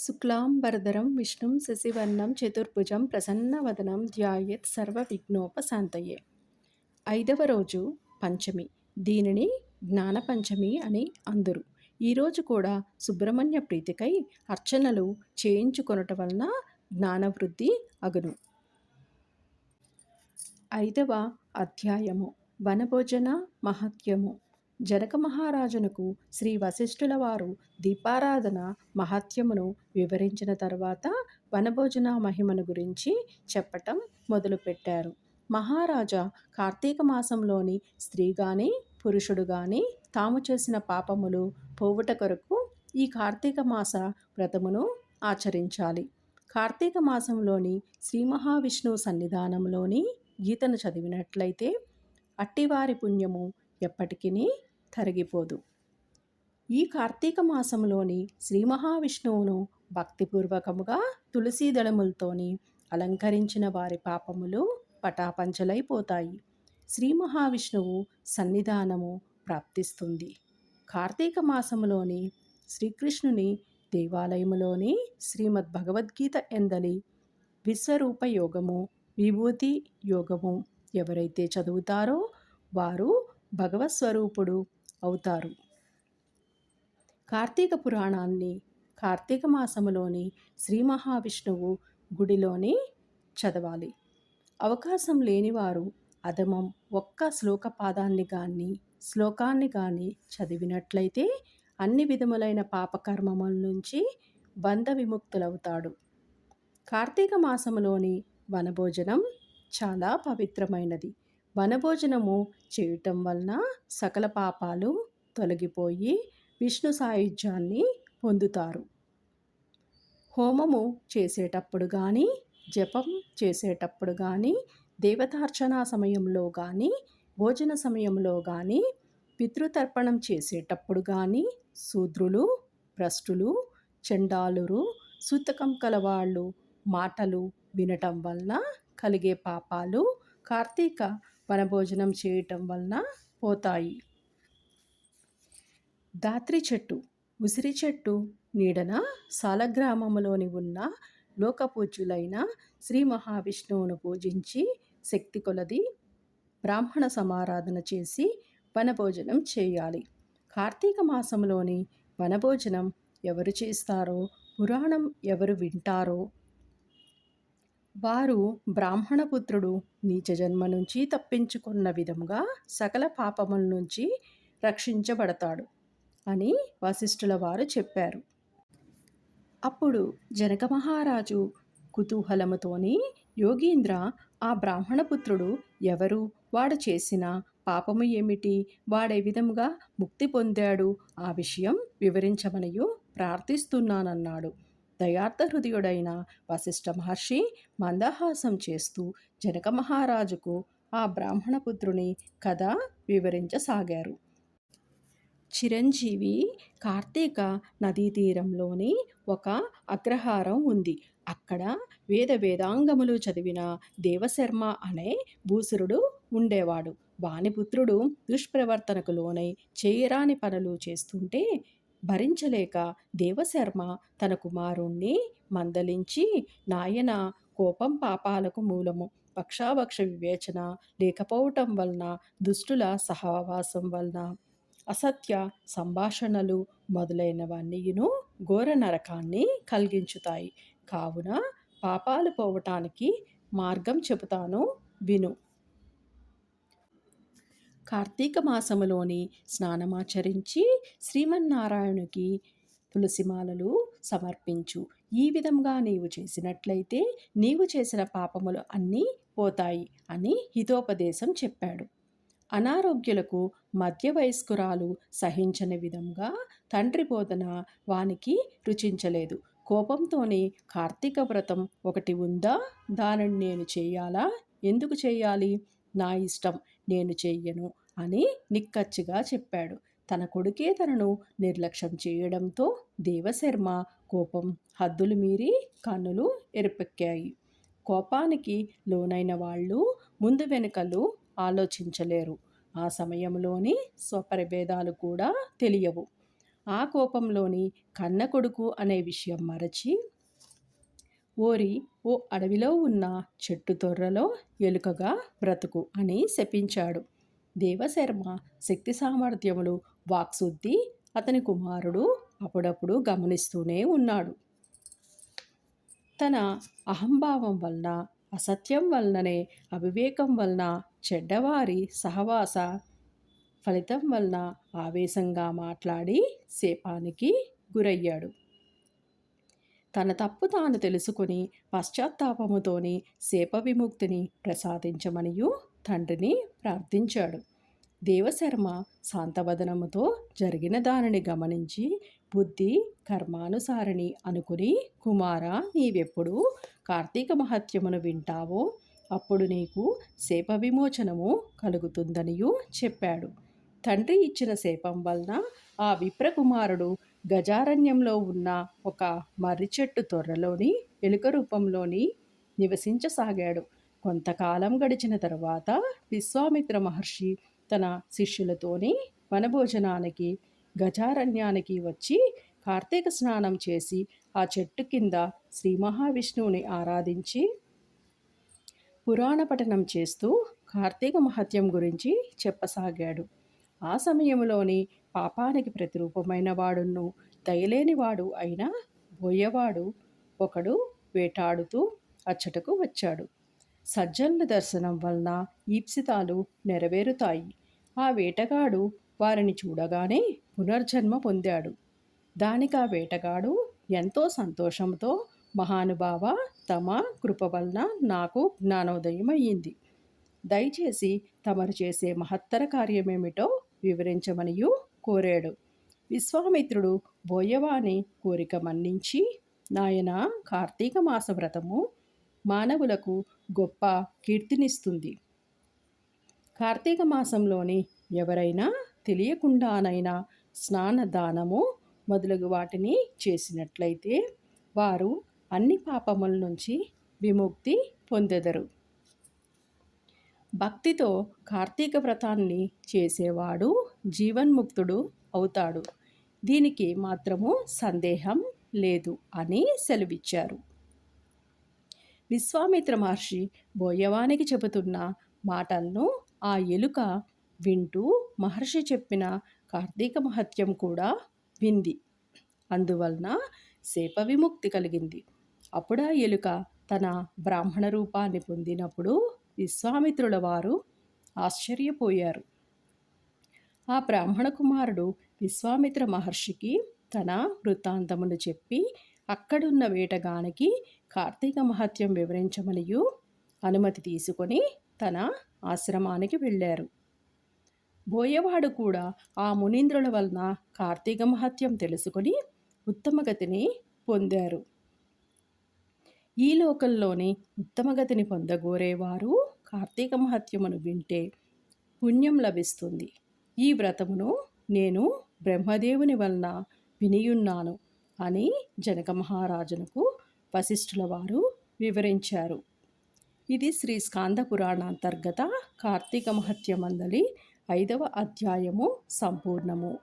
శుక్లాంబరధరం విష్ణుం శశివర్ణం చతుర్భుజం ప్రసన్నవదనం ధ్యాయేత్ సర్వవిఘ్నోపశాంతయే. ఐదవ రోజు పంచమి. దీనిని జ్ఞానపంచమి అని అందరు. ఈరోజు కూడా సుబ్రహ్మణ్య ప్రీతికై అర్చనలు చేయించుకొనటం వలన జ్ఞానవృద్ధి అగును. ఐదవ అధ్యాయము. వనభోజన మహత్యము. జనక మహారాజునకు శ్రీ వశిష్ఠుల వారు దీపారాధన మహత్యమును వివరించిన తర్వాత వనభోజన మహిమను గురించి చెప్పటం మొదలుపెట్టారు. మహారాజా కార్తీక మాసంలోని స్త్రీ కానీ పురుషుడు కానీ తాము చేసిన పాపములు పోవుట కొరకు ఈ కార్తీక మాస వ్రతమును ఆచరించాలి. కార్తీక మాసంలోని శ్రీ మహావిష్ణువు సన్నిధానంలోని గీతను చదివినట్లయితే అట్టివారి పుణ్యము ఎప్పటికీ తరిగిపోదు. ఈ కార్తీక మాసంలోని శ్రీ మహావిష్ణువును భక్తిపూర్వకముగా తులసీ దళములతోని అలంకరించిన వారి పాపములు పటాపంచలైపోతాయి. శ్రీ మహావిష్ణువు సన్నిధానము ప్రాప్తిస్తుంది. కార్తీక మాసములోని శ్రీకృష్ణుని దేవాలయములోని శ్రీమద్ భగవద్గీత ఎందలి విశ్వరూప యోగము విభూతి యోగము ఎవరైతే చదువుతారో వారు భగవత్ స్వరూపుడు అవుతారు. కార్తీక పురాణాన్ని కార్తీక మాసములోని శ్రీ మహావిష్ణువు గుడిలోనే చదవాలి. అవకాశం లేనివారు అధమం ఒక్క శ్లోక పాదాన్ని కానీ శ్లోకాన్ని కానీ చదివినట్లయితే అన్ని విధములైన పాపకర్మముల నుంచి బంధ విముక్తులవుతాడు. కార్తీక మాసములోని వనభోజనం చాలా పవిత్రమైనది. వనభోజనము చేయటం వలన సకల పాపాలు తొలగిపోయి విష్ణు సాయుధ్యాన్ని పొందుతారు. హోమము చేసేటప్పుడు కానీ జపం చేసేటప్పుడు కానీ దేవతార్చన సమయంలో కానీ భోజన సమయంలో కానీ పితృతర్పణం చేసేటప్పుడు కానీ శూద్రులు భ్రష్టులు చండాలురు సూతకం కలవాళ్ళు మాటలు వినటం వలన కలిగే పాపాలు కార్తీక వనభోజనం చేయటం వలన పోతాయి. దాత్రి చెట్టు ఉసిరి చెట్టు నీడన సాలగ్రామంలోని ఉన్న లోకపూజ్యులైన శ్రీ మహావిష్ణువును పూజించి శక్తి కొలది బ్రాహ్మణ సమారాధన చేసి వనభోజనం చేయాలి. కార్తీక మాసంలోని వనభోజనం ఎవరు చేస్తారో పురాణం ఎవరు వింటారో వారు బ్రాహ్మణపుత్రుడు నీచ జన్మ నుంచి తప్పించుకున్న విధముగా సకల పాపముల నుంచి రక్షించబడతాడు అని వశిష్ఠుల వారు చెప్పారు. అప్పుడు జనక మహారాజు కుతూహలముతోని యోగీంద్ర ఆ బ్రాహ్మణపుత్రుడు ఎవరు? వాడు చేసిన పాపము ఏమిటి? వాడే విధముగా ముక్తి పొందాడు? ఆ విషయం వివరించమనియు ప్రార్థిస్తున్నానన్నాడు. దయార్థ హృదయుడైన వశిష్ఠ మహర్షి మందహాసం చేస్తూ జనక మహారాజుకు ఆ బ్రాహ్మణపుత్రుని కథ వివరించసాగారు. చిరంజీవి కార్తీక నదీ తీరంలోని ఒక అగ్రహారం ఉంది. అక్కడ వేద వేదాంగములు చదివిన దేవశర్మ అనే భూసురుడు ఉండేవాడు. వాణిపుత్రుడు దుష్ప్రవర్తనకు లోనై చేయరాని పనులు చేస్తుంటే భరించలేక దేవశర్మ తన కుమారుణ్ణి మందలించి నాయన కోపం పాపాలకు మూలము. పక్షాపక్ష వివేచన లేకపోవటం వలన దుష్టుల సహవాసం వలన. అసత్య సంభాషణలు మొదలైనవన్నీయును ఘోర నరకాన్ని కలిగించుతాయి. కావున పాపాలు పోవటానికి మార్గం చెబుతాను. విను. కార్తీక మాసములోని స్నానమాచరించి శ్రీమన్నారాయణునికి తులసిమాలలు సమర్పించు. ఈ విధంగా నీవు చేసినట్లయితే నీవు చేసిన పాపములు అన్నీ పోతాయి అని హితోపదేశం చెప్పాడు. అనారోగ్యులకు మధ్య వయస్కురాలు సహించని విధంగా తండ్రి బోధన వానికి రుచించలేదు. కోపంతోనే కార్తీక వ్రతం ఒకటి ఉందా? దానిని నేను చేయాలా? ఎందుకు చేయాలి? నా ఇష్టం నేను చెయ్యను. అని నిక్కచ్చిగా చెప్పాడు. తన కొడుకే తనను నిర్లక్ష్యం చేయడంతో దేవశర్మ కోపం హద్దులు మీరి కన్నులు ఎరుపెక్కాయి. కోపానికి లోనైన వాళ్ళు ముందు వెనుకలు ఆలోచించలేరు. ఆ సమయంలోని స్వపరిభేదాలు కూడా తెలియవు. ఆ కోపంలోని కన్న కొడుకు అనే విషయం మరచి ఓరి ఓ అడవిలో ఉన్న చెట్టు తొర్రలో ఎలుకగా బ్రతుకు అని శపించాడు. దేవశర్మ శక్తి సామర్థ్యములు వాక్శుద్ధి అతని కుమారుడు అప్పుడప్పుడు గమనిస్తూనే ఉన్నాడు. తన అహంభావం వలన అసత్యం వలననే అవివేకం వలన చెడ్డవారి సహవాస ఫలితం వలన ఆవేశంగా మాట్లాడి శాపానికి గురయ్యాడు. తన తప్పు తాను తెలుసుకుని పశ్చాత్తాపముతోని శాప విముక్తిని ప్రసాదించమనియు తండ్రిని ప్రార్థించాడు. దేవశర్మ శాంతవదనముతో జరిగిన దానిని గమనించి బుద్ధి కర్మానుసారిణి అనుకుని కుమార నీవెప్పుడు కార్తీక మహత్యమును వింటావో అప్పుడు నీకు శాప విమోచనము కలుగుతుందనియు చెప్పాడు. తండ్రి ఇచ్చిన శాపం వలన ఆ విప్రకుమారుడు గజారణ్యంలో ఉన్న ఒక మర్రి చెట్టు తొర్రలోని ఎలుక రూపంలోని నివసించసాగాడు. కొంతకాలం గడిచిన తర్వాత విశ్వామిత్ర మహర్షి తన శిష్యులతోని వనభోజనానికి గజారణ్యానికి వచ్చి కార్తీక స్నానం చేసి ఆ చెట్టు కింద శ్రీ మహావిష్ణువుని ఆరాధించి పురాణ పఠనం చేస్తూ కార్తీక మహత్యం గురించి చెప్పసాగాడు. ఆ సమయంలోని పాపానికి ప్రతిరూపమైన వాడును దయలేనివాడు అయిన బోయవాడు ఒకడు వేటాడుతూ అచ్చటకు వచ్చాడు. సజ్జనుల దర్శనం వలన ఈప్సితాలు నెరవేరుతాయి. ఆ వేటగాడు వారిని చూడగానే పునర్జన్మ పొందాడు. దానికి ఆ వేటగాడు ఎంతో సంతోషంతో మహానుభావ తమ కృప వలన నాకు జ్ఞానోదయం అయ్యింది. దయచేసి తమరు చేసే మహత్తర కార్యమేమిటో వివరించమనియు కోరాడు. విశ్వామిత్రుడు బోయవాని కోరిక మన్నించి నాయన కార్తీక మాస వ్రతము మానవులకు గొప్ప కీర్తినిస్తుంది. కార్తీక మాసంలోని ఎవరైనా తెలియకుండానైనా స్నాన దానము మొదలగు వాటిని చేసినట్లయితే వారు అన్ని పాపముల నుంచి విముక్తి పొందెదరు. భక్తితో కార్తీక వ్రతాన్ని చేసేవాడు జీవన్ముక్తుడు అవుతాడు. దీనికి మాత్రము సందేహం లేదు అని సెలవిచ్చారు. విశ్వామిత్ర మహర్షి బోయవానికి చెబుతున్న మాటలను ఆ ఎలుక వింటూ మహర్షి చెప్పిన కార్తీక మహత్యం కూడా వింది. అందువలన శేప విముక్తి కలిగింది. అప్పుడు ఆ ఎలుక తన బ్రాహ్మణ రూపాన్ని పొందినప్పుడు విశ్వామిత్రుల వారు ఆశ్చర్యపోయారు. ఆ బ్రాహ్మణ కుమారుడు విశ్వామిత్ర మహర్షికి తన వృత్తాంతమును చెప్పి అక్కడున్న వేటగానికి కార్తీక మహత్యం వివరించమనియు అనుమతి తీసుకొని తన ఆశ్రమానికి వెళ్ళారు. బోయవాడు కూడా ఆ మునీంద్రుల వలన కార్తీక మహత్యం తెలుసుకొని ఉత్తమగతిని పొందారు. ఈ లోకంలోని ఉత్తమగతిని పొందగోరేవారు కార్తీక మహత్యమును వింటే పుణ్యం లభిస్తుంది. ఈ వ్రతమును నేను బ్రహ్మదేవుని వలన వినియున్నాను. అని జనక మహారాజునకు వశిష్ఠుల వారు వివరించారు. ఇది శ్రీ స్కాంద పురాణ అంతర్గత కార్తీక మహత్యమందలి ఐదవ అధ్యాయము సంపూర్ణము.